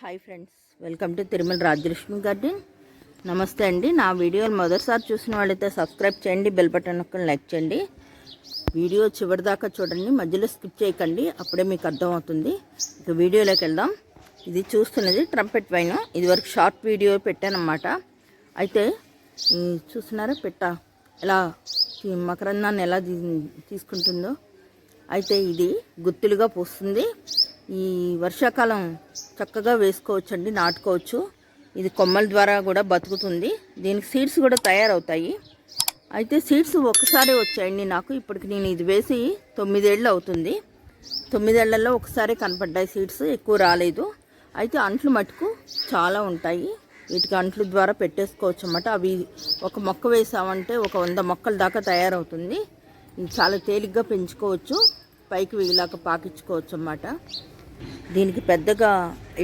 Hi friends welcome to Tirumala Rajalakshmi garden నమస్తే అండి. నా వీడియోలు మొదటిసారి చూసిన వాళ్ళైతే సబ్స్క్రైబ్ చేయండి బెల్ బటన్ నొక్కని లైక్ చేయండి. వీడియో చివరి దాకా చూడండి మధ్యలో స్కిప్ చేయకండి అప్పుడే మీకు అర్థమవుతుంది. ఇక వీడియోలోకి వెళ్దాం. ఇది చూస్తున్నది ట్రంపెట్ వైన్ ఇది వరకు షార్ట్ వీడియో పెట్టానమాట అయితే చూస్తున్నారా పెట్ట? ఎలా ఈ మకరందాన్ని ఎలా తీసుకుంటుందో. అయితే ఇది గుత్తులుగా పూస్తుంది. ఈ వర్షాకాలం చక్కగా వేసుకోవచ్చండి నాటుకోవచ్చు. ఇది కొమ్మల ద్వారా కూడా బతుకుతుంది. దీనికి సీడ్స్ కూడా తయారవుతాయి. అయితే సీడ్స్ ఒకసారి వచ్చాయండి నాకు. ఇప్పటికి నేను ఇది వేసి తొమ్మిదేళ్ళు అవుతుంది. తొమ్మిదేళ్ళలో ఒకసారి కనపడ్డాయి సీడ్స్ ఎక్కువ రాలేదు. అయితే అంట్లు మటుకు చాలా ఉంటాయి. వీటికి అంట్లు ద్వారా పెట్టేసుకోవచ్చు అన్నమాట అవి ఒక మొక్క వేసామంటే ఒక వంద మొక్కల దాకా తయారవుతుంది. ఇది చాలా తేలిగ్గా పెంచుకోవచ్చు. పైకి వీలాక పాకించుకోవచ్చు అన్నమాట దీనికి పెద్దగా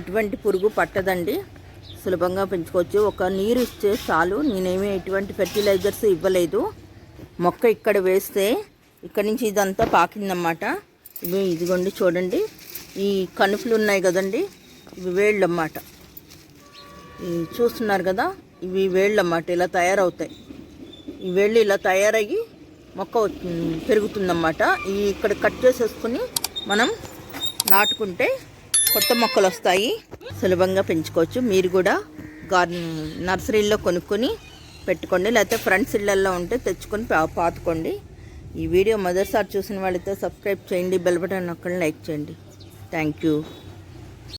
ఎటువంటి పురుగు పట్టదండి. సులభంగా పెంచుకోవచ్చు. ఒక నీరు ఇస్తే చాలు. నేనేమి ఎటువంటి ఫెర్టిలైజర్స్ ఇవ్వలేదు. మొక్క ఇక్కడ వేస్తే ఇక్కడ నుంచి ఇదంతా పాకిందన్నమాట. ఇవి ఇదిగోండి చూడండి. ఈ కనుపులు ఉన్నాయి కదండి. ఇవి వేళ్ళు అన్నమాట చూస్తున్నారు కదా ఇవి వేళ్ళు అన్నమాట ఇలా తయారవుతాయి. ఈ వేళ్ళు ఇలా తయారయ్యి మొక్క పెరుగుతుందన్నమాట. ఈ ఇక్కడ కట్ చేసేసుకుని మనం నాటుకుంటే కొత్త మొక్కలు వస్తాయి. సులభంగా పెంచుకోవచ్చు. మీరు కూడా గార్డెన్ నర్సరీల్లో కొనుక్కొని పెట్టుకోండి. లేకపోతే ఫ్రెండ్స్ ఇళ్ళల్లో ఉంటే తెచ్చుకొని పా పాతుకోండి. ఈ వీడియో మొదటిసారి చూసిన వాళ్ళైతే సబ్స్క్రైబ్ చేయండి. బెల్ బటన్ నొక్కండి. లైక్ చేయండి. Thank you.